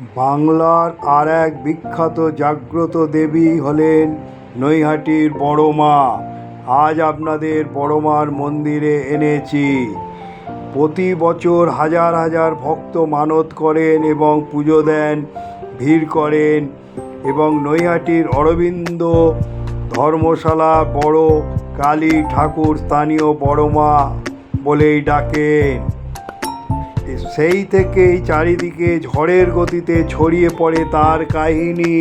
বাংলার আর এক বিখ্যাত জাগ্রত দেবী হলেন নৈহাটির বড় মা আজ আপনাদের বড় মার মন্দিরে এনেছি। প্রতি বছর হাজার হাজার ভক্ত মানত করেন এবং পুজো দেন, ভিড় করেন এবং নৈহাটির অরবিন্দ ধর্মশালা বড় কালী ঠাকুর স্থানীয় বড় মা বলেই ডাকেন। সেই থেকেই চারিদিকে ঝড়ের গতিতে ছড়িয়ে পড়ে তার কাহিনী।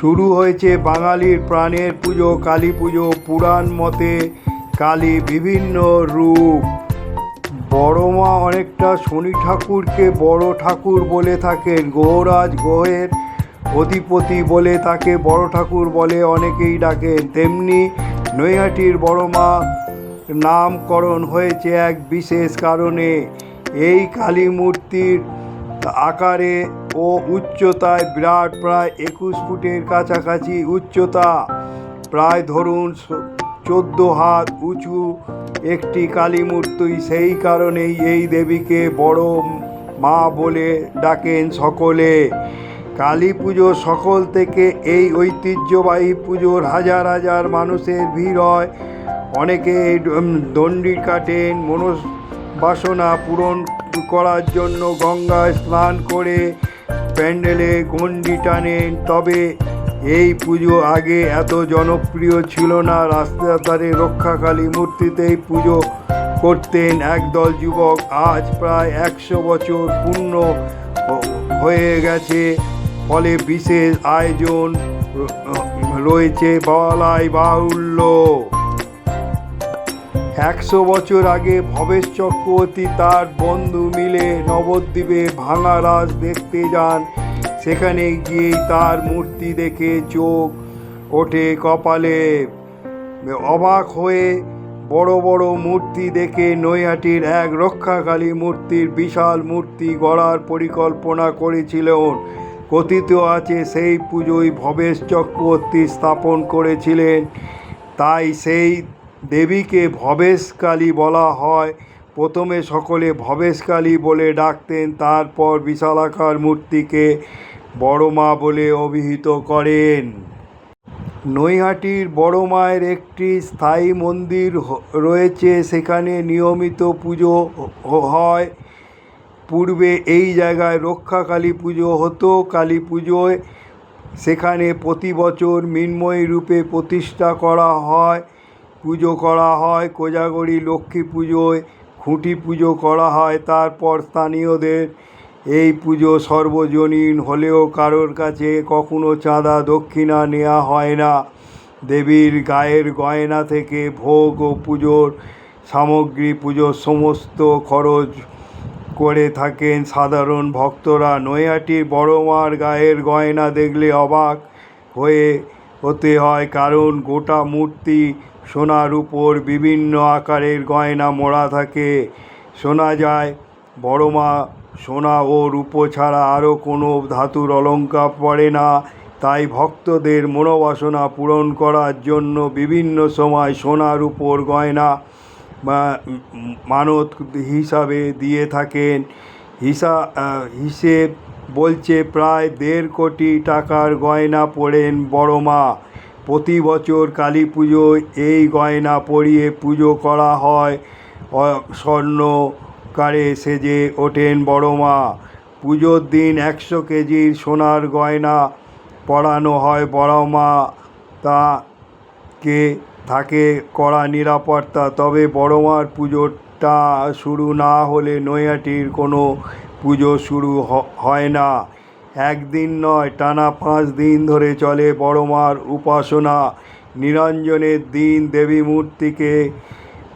শুরু হয়েছে বাঙালির প্রাণের পুজো, কালী পুজো, পুরাণ মতে কালী বিভিন্ন রূপ। বড় মা অনেকটা শনি ঠাকুরকে বড় ঠাকুর বলে থাকেন গৌরাজ গোহের অধিপতি বলে তাকে বড় ঠাকুর বলে অনেকেই ডাকেন। তেমনি নৈহাটির বড় মা নামকরণ হয়েছে এক বিশেষ কারণে। এই কালী মূর্তির আকারে ও উচ্চতায় বিরাট প্রায় একুশ ফুটের কাছাকাছি উচ্চতা। প্রায় ধরুন চোদ্দ হাত উঁচু একটি কালী মূর্তি সেই কারণেই এই দেবীকে বড় মা বলে ডাকেন সকলে। কালী পুজো সকল থেকে এই ঐতিহ্যবাহী পুজোর হাজার হাজার মানুষের ভিড় হয়। অনেকে দণ্ডি কাটেন মনবাসনা পূরণ করার জন্য গঙ্গায় স্নান করে প্যান্ডেলে গণ্ডি টানেন। তবে এই পুজো আগে এত জনপ্রিয় ছিল না। রাস্তার ধারে রক্ষাকালী মূর্তিতেই পুজো করতেন একদল যুবক। আজ প্রায় একশো বছর পূর্ণ হয়ে গেছে। ফলে বিশেষ আয়োজন রয়েছে। বলাই বাহুল্য। একশো বছর আগে ভবেশ চক্রবর্তী তার বন্ধু মিলে নবদ্বীপে ভাঙা রাজ দেখতে যান। সেখানে গিয়েই তার মূর্তি দেখে চোখ ওঠে কপালে। অবাক হয়ে বড় বড় মূর্তি দেখে নৈহাটির এক রক্ষাকালী মূর্তির বিশাল মূর্তি গড়ার পরিকল্পনা করেছিলেন। কথিত আছে সেই পুজোয় ভবেশ চক্রবর্তী স্থাপন করেছিলেন। তাই সেই দেবীকে ভবেশকালী বলা হয়। প্রথমে সকলে ভবেশকালী বলে ডাকতেন, তারপর বিশালাকার মূর্তিকে বড় মা বলে অভিহিত করেন। নৈহাটির বড় মায়ের একটি স্থায়ী মন্দির রয়েছে। সেখানে নিয়মিত পুজো হয়। পূর্বে এই জায়গায় রক্ষা কালী পুজো হতো। কালী পুজোয় সেখানে প্রতি বছর মৃন্ময়ী রূপে প্রতিষ্ঠা করা হয়। পুজো করা হয়, কোজাগরী লক্ষ্মী পুজোয় খুঁটি পুজো করা হয়, তারপর স্থানীয়দের এই পুজো সর্বজনীন, হলেও কারোর কাছে কখনো চাঁদা দক্ষিণা নেওয়া হয় না। দেবীর গায়ের গয়না থেকে ভোগ ও পুজোর সামগ্রী, পুজোর সমস্ত খরচ করে থাকেন সাধারণ ভক্তরা। নৈহাটির বড় মার গায়ের গয়না দেখলে অবাক হয়ে হতে হয়, কারণ গোটা মূর্তি সোনার উপর বিভিন্ন আকারের গয়না মোড়া থাকে। শোনা যায়, বড় মা সোনা ও রূপো ছাড়া আরও কোনো ধাতুর অলঙ্কার পড়ে না। তাই ভক্তদের মনোবাসনা পূরণ করার জন্য বিভিন্ন সময় সোনার উপর গয়না মানত হিসাবে দিয়ে থাকেন। হিসা হিসেব বলছে, প্রায় দেড় কোটি টাকার গয়না পড়েন বড় মা। প্রতি বছর কালী পুজোয় এই গয়না পরিয়ে পুজো করা হয়। স্বর্ণকারে সেজে ওঠেন বড় মা। পুজোর দিন একশো কেজির সোনার গয়না পরানো হয় বড় মা। তাকে থাকে কড়া নিরাপত্তা? তবে বড় মার পুজোটা শুরু না হলে নৈহাটির কোনো পুজো শুরু হয় না। একদিন নয়, টানা পাঁচ দিন ধরে চলে বড় মার উপাসনা। নিরঞ্জনের দিন দেবী মূর্তিকে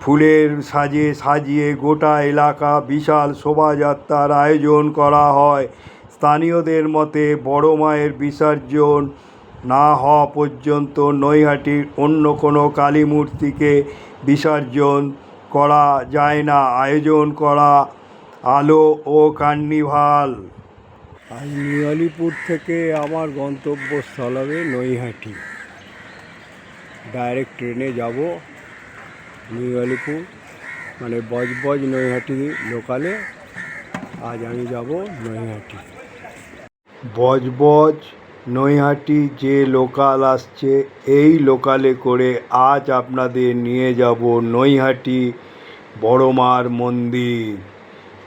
ফুলের সাজে সাজিয়ে গোটা এলাকা বিশাল শোভাযাত্রার আয়োজন করা হয়। স্থানীয়দের মতে বড় মায়ের বিসর্জন না হওয়া পর্যন্ত নৈহাটির অন্য কোনো কালী মূর্তিকে বিসর্জন করা যায় না। আয়োজন করা আলো ও কার্নিভাল আজ নিয়ালিপুর থেকে আমার গন্তব্যস্থল হবে নৈহাটি। ডাইরেক্ট ট্রেনে যাব নিউ আলিপুর মানে বজবজ নৈহাটি লোকালে আজ আমি যাব নৈহাটি। বজবজ নৈহাটি যে লোকাল আসছে, এই লোকালে করে আজ আপনাদের নিয়ে যাব নৈহাটি বড় মার মন্দির।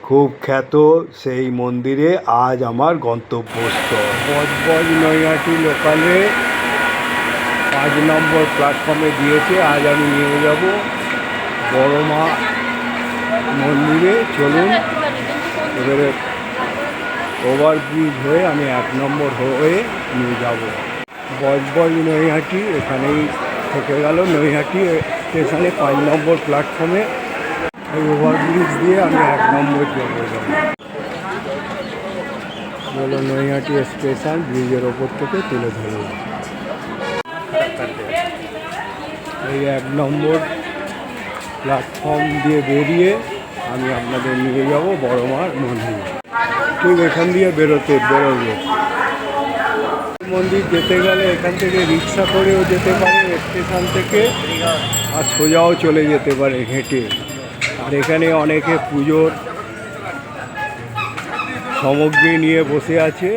খুব খ্যাত সেই মন্দিরে আজ আমার গন্তব্যস্থল। বজবজ নৈহাটি লোকালে পাঁচ নম্বর প্ল্যাটফর্মে দিয়েছে, আজ আমি নিয়ে যাব বড় মা মন্দিরে। চলুন, এবারে ওভারব্রিজ হয়ে আমি এক নম্বর হয়ে নিয়ে যাব। বজবজ নৈহাটি এখানেই থেকে গেল। নৈহাটি স্টেশনে পাঁচ নম্বর প্ল্যাটফর্মে এই ওভারব্রিজ দিয়ে আমি এক নম্বর যাব। বলো নৈহাটি স্টেশন ব্রিজের ওপর থেকে তুলে ধরলাম এই এক নম্বর প্ল্যাটফর্ম দিয়ে বেরিয়ে আমি আপনাদের নিয়ে যাব বড় মার মন্দির। ঠিক এখান দিয়ে বেরোতে, বেরোবে। মন্দির যেতে গেলে এখান থেকে রিক্সা করেও যেতে পারে, স্টেশন থেকে, আর সোজাও চলে যেতে পারে হেঁটে। আর এখানে অনেকে পুজোর সামগ্রী নিয়ে বসে আছে।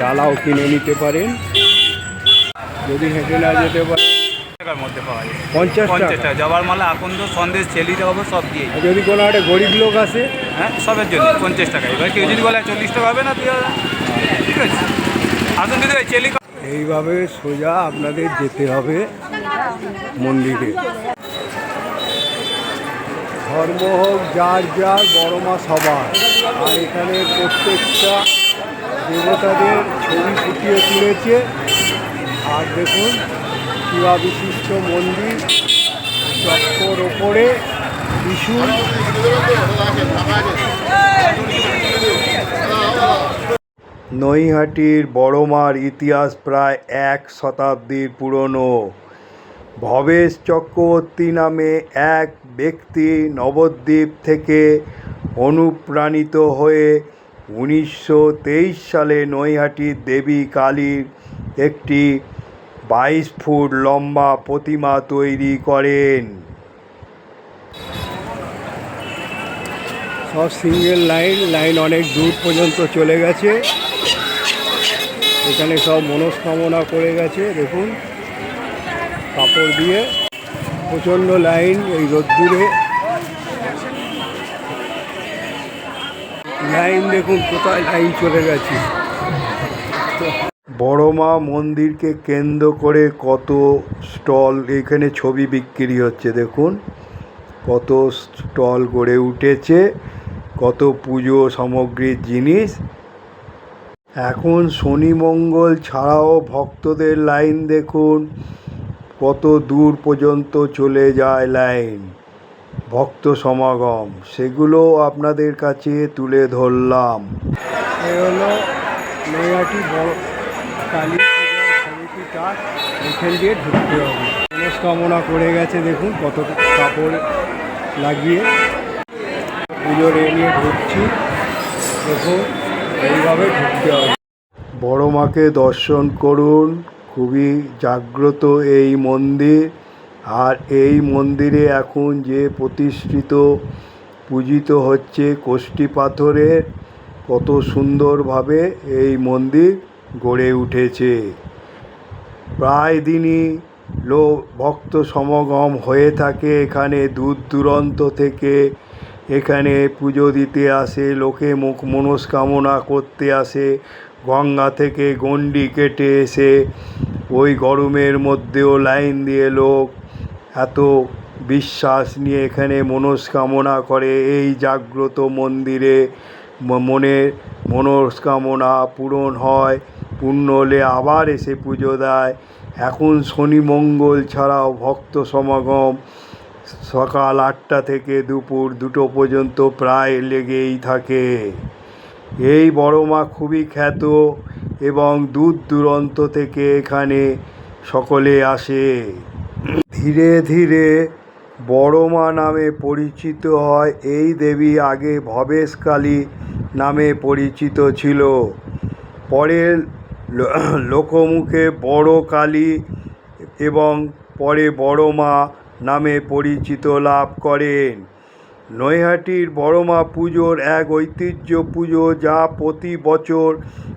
ডালাও কিনে নিতে পারেন। যদি হেঁটে না যেতে পারে টাকার মধ্যে পাওয়া যায়। পঞ্চাশ টাকা। জবার মালা আকন্দ সন্দেশ চেলি সব দিয়ে যদি কোনো একটা গরিব লোক আসে। হ্যাঁ সবের জন্য পঞ্চাশ টাকা। এবার কেউ যদি বলে চল্লিশ টাকা হবে না ঠিক আছে। আসুন দিদি চেলি এইভাবে সোজা আপনাদের যেতে হবে মন্দিরে। ধর্ম হোক, যার যার, বড় মা সবার। আর এখানে প্রত্যেকটা দেবতাদের ছবি ফুটিয়ে তুলেছে। আর দেখুন শিবা বিশিষ্ট মন্দির চক্কর ওপরে ত্রিশূল নৈহাটির বড়মার ইতিহাস প্রায় এক শতাব্দীর পুরনো। ভবেশ চক্রবর্তী নামে এক ব্যক্তি নবদ্বীপ থেকে অনুপ্রাণিত হয়ে উনিশশো তেইশ সালে নৈহাটির দেবী কালীর একটি বাইশ ফুট লম্বা প্রতিমা তৈরি করেন। সব সিঙ্গেল লাইন লাইন অনেক দূর পর্যন্ত চলে গেছে। এখানে সব মনস্কামনা করে গেছে, দেখুন। কাপড় দিয়ে। প্রচণ্ড লাইন এই রোদ্দুরে। লাইন দেখুন কোথায় লাইন চলে গেছে। বড় মা মন্দিরকে কেন্দ্র করে কত স্টল, এখানে ছবি বিক্রি হচ্ছে দেখুন। কত স্টল গড়ে উঠেছে, কত পুজো সামগ্রীর জিনিস। এখন শনি মঙ্গল ছাড়াও ভক্তদের লাইন দেখুন। কত দূর পর্যন্ত চলে যায় লাইন ভক্ত সমাগম সেগুলো আপনাদের কাছে তুলে ধরলাম। এ হলো নৈহাটি বড় কালী সমিতিটা এখান দিয়ে ঢুকতে হবে। মনস্কামনা করে গেছে দেখুন কত কাপড় লাগিয়ে। পুজোর এ নিয়ে ঢুকছি দেখুন এইভাবে ঢুকতে হবে। বড় মাকে দর্শন করুন। খুবই জাগ্রত এই মন্দির। আর এই মন্দিরে এখন যে প্রতিষ্ঠিত, পূজিত হচ্ছে কোষ্ঠী পাথরের, কত সুন্দরভাবে এই মন্দির গড়ে উঠেছে। প্রায় দিনই লোক, ভক্ত সমাগম হয়ে থাকে এখানে দূর দূরান্ত থেকে। এখানে পুজো দিতে আসে, লোকে মুখ মনস্কামনা করতে আসে। গঙ্গা থেকে গণ্ডি কেটে এসে ওই গরমের মধ্যেও লাইন দিয়ে লোক এত বিশ্বাস নিয়ে এখানে মনস্কামনা করে। এই জাগ্রত মন্দিরে মনের মনস্কামনা পূরণ হয়। পূর্ণ হলে আবার এসে পুজো দেয়। এখন শনি মঙ্গল ছাড়াও ভক্ত সমাগম সকাল আটটা থেকে দুপুর দুটো পর্যন্ত প্রায় লেগেই থাকে। এই বড় মা খুবই খ্যাত এবং দূর দূরান্ত থেকে এখানে সকলে আসে। ধীরে ধীরে বড় মা নামে পরিচিত হয়। এই দেবী আগে ভবেশকালী নামে পরিচিত ছিল। পরে লোকমুখে বড় কালী এবং পরে বড় মা নামে পরিচিত লাভ করেন। নৈহাটির বড়মা পুজোর এক ঐতিহ্য পুজো যা প্রতি বছর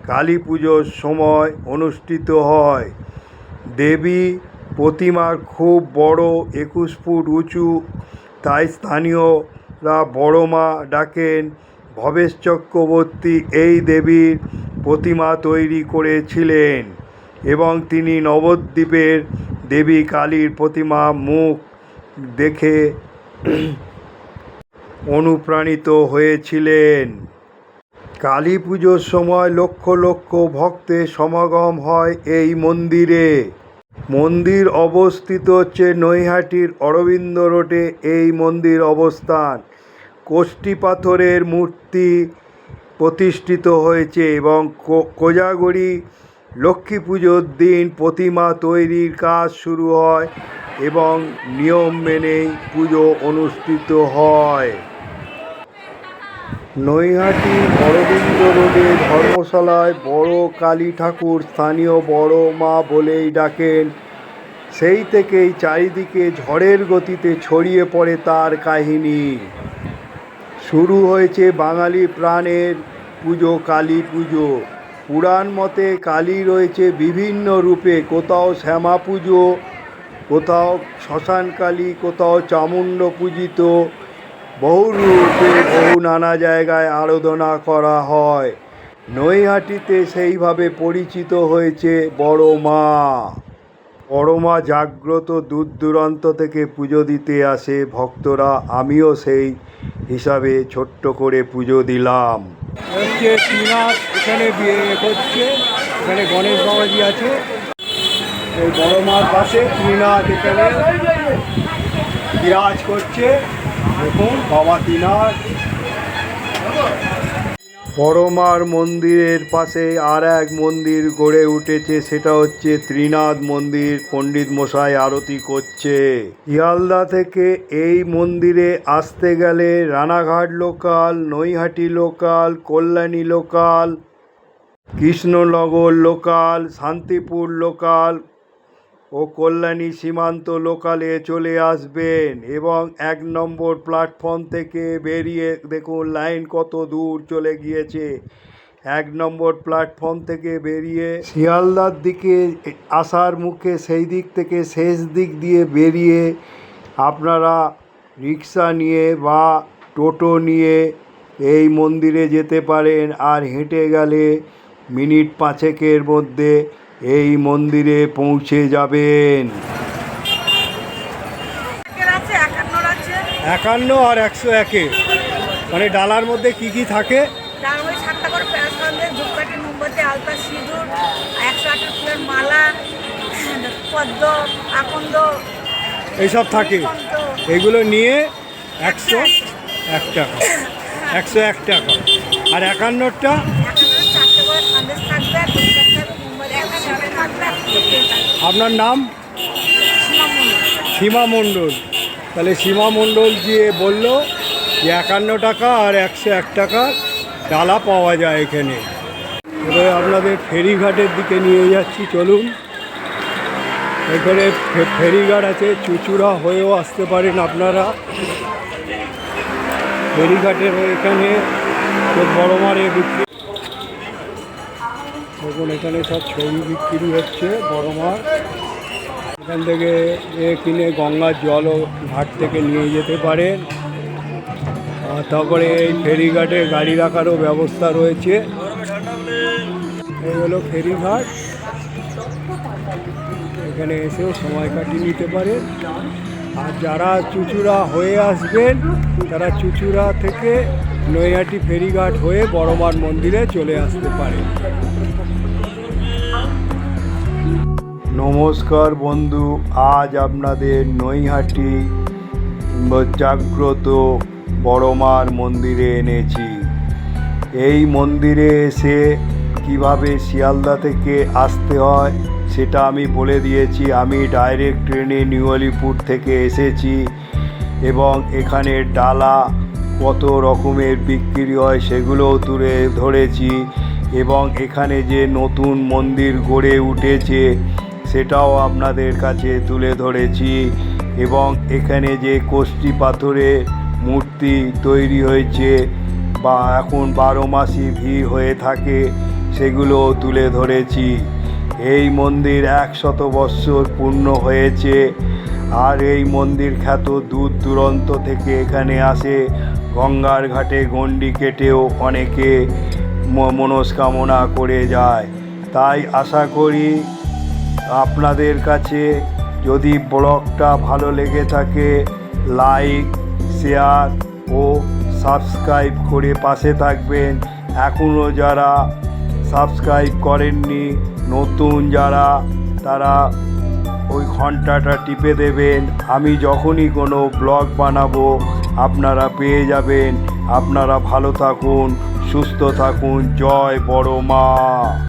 কালী পুজোর সময় অনুষ্ঠিত হয়। দেবী প্রতিমার খুব বড় একুশ ফুট উঁচু, তাই স্থানীয়রা বড়মা ডাকেন, ভবেশ চক্রবর্তী, এই দেবীর প্রতিমা তৈরি করেছিলেন। এবং তিনি নবদ্বীপের দেবী কালীর প্রতিমা মুখ দেখে অনুপ্রাণিত হয়েছিলেন। কালী পুজোর সময় লক্ষ লক্ষ ভক্তের সমাগম হয় এই মন্দিরে। মন্দির অবস্থিত হচ্ছে নৈহাটির অরবিন্দ রোডে এই মন্দির অবস্থান। কোষ্ঠী পাথরের মূর্তি প্রতিষ্ঠিত হয়েছে এবং কোজাগরি লক্ষ্মী পুজোর দিন প্রতিমা তৈরির কাজ শুরু হয় এবং নিয়ম মেনেই পুজো অনুষ্ঠিত হয়। নৈহাটি অরবিন্দ রোডে ধর্মশালায় বড় কালী ঠাকুর স্থানীয় বড় মা বলেই ডাকেন। সেই থেকেই চারিদিকে ঝড়ের গতিতে ছড়িয়ে পড়ে তার কাহিনী। শুরু হয়েছে বাঙালি প্রাণের পুজো, কালী পুজো। পুরাণ মতে কালী রয়েছে বিভিন্ন রূপে, কোথাও শ্যামা পুজো, কোথাও শ্মশান কালী কোথাও চামুণ্ড পূজিত। বহু রূপে বহু নানা জায়গায় আরাধনা করা হয়। নৈহাটিতে সেইভাবে পরিচিত হয়েছে বড় মা। বড় মা জাগ্রত দূর দূরান্ত থেকে পুজো দিতে আসে ভক্তরা। আমিও সেই হিসাবে ছোট্ট করে পুজো দিলাম। শ্রীনাথ এখানে বিয়ে করছে এখানে গণেশ বাবাজি আছে। এই বড় মার পাশে ত্রিনাথ এখানে বিরাজ করছে। বড়মার মন্দিরের পাশে আর এক মন্দির গড়ে উঠেছে, সেটা হচ্ছে ত্রিনাথ মন্দির, পণ্ডিত মশাই আরতি করছে। শিয়ালদা থেকে এই মন্দিরে আসতে গেলে Ranaghat local, Naihati local, Kalyani local, Krishnanagar local, Shantipur local ও কল্যাণী সীমান্ত লোকালে চলে আসবেন এবং এক নম্বর প্ল্যাটফর্ম থেকে বেরিয়ে দেখুন লাইন কত দূর চলে গিয়েছে। এক নম্বর প্ল্যাটফর্ম থেকে বেরিয়ে শিয়ালদার দিকে আসার মুখে সেই দিক থেকে শেষ দিক দিয়ে বেরিয়ে আপনারা রিক্সা নিয়ে বা টোটো নিয়ে এই মন্দিরে যেতে পারেন আর হেঁটে গেলে মিনিট পাঁচেকের মধ্যে এই মন্দিরে পৌঁছে যাবেন। একান্ন আর একশো একে। মানে ডালার মধ্যে কি কি থাকে? এইসব থাকে। এগুলো নিয়ে একশো এক। টাকা। একশো এক টাকা। আর একান্নরটা? আপনার নাম? সীমা মণ্ডল। তাহলে সীমা মণ্ডল যে বলল যে একান্ন টাকা আর একশো এক টাকা ডালা পাওয়া যায় এখানে। এবারে আপনাদের ফেরিঘাটের দিকে নিয়ে যাচ্ছি, চলুন। এখানে ফেরিঘাট আছে, চুচুড়া হয়েও আসতে পারেন আপনারা। ফেরিঘাটের এখানে বড় মারে বিক্রি দেখুন, এখানে সব ছবি বিক্রি হচ্ছে, বড় মার এখান থেকে এ কিনে গঙ্গার জলও ঘাট থেকে নিয়ে যেতে পারেন আর তারপরে এই ফেরিঘাটে গাড়ি রাখারও ব্যবস্থা রয়েছে। এই হলো ফেরিঘাট। এখানে এসেও সময় কাটিয়ে নিতে পারেন আর যারা চুচুড়া হয়ে আসবেন, তারা চুচুড়া থেকে নৈহাটি ফেরিঘাট হয়ে বড়মার মন্দিরে চলে আসতে পারেন। নমস্কার বন্ধু, আজ আপনাদের নৈহাটি জাগ্রত বড়মার মন্দিরে এনেছি। এই মন্দিরে এসে কীভাবে শিয়ালদা থেকে আসতে হয় সেটা আমি বলে দিয়েছি। আমি ডাইরেক্ট ট্রেনে নিউ আলিপুর থেকে এসেছি এবং এখানে ডালা কত রকমের বিক্রি হয় সেগুলোও তুলে ধরেছি এবং এখানে যে নতুন মন্দির গড়ে উঠেছে সেটাও আপনাদের কাছে তুলে ধরেছি এবং এখানে যে কোষ্ঠী পাথরের মূর্তি তৈরি হয়েছে বা এখন বারো মাসই ভিড় হয়ে থাকে সেগুলো তুলে ধরেছি। এই মন্দির একশত বৎসর পূর্ণ হয়েছে আর এই মন্দির খ্যাত দূর দূরান্ত থেকে এখানে আসে। গঙ্গার ঘাটে গণ্ডি কেটেও অনেকে মনস্কামনা করে যায়। তাই আশা করি আপনাদের কাছে যদি ব্লগটা ভালো লেগে থাকে, লাইক, শেয়ার ও সাবস্ক্রাইব করে পাশে থাকবেন। এখনও যারা সাবস্ক্রাইব করেননি, নতুন যারা, তারা ওই ঘন্টাটা টিপে দেবেন। আমি যখনই কোনো ব্লগ বানাবো, আপনারা পেয়ে যাবেন। আপনারা ভালো থাকুন, সুস্থ থাকুন। জয় বড় মা।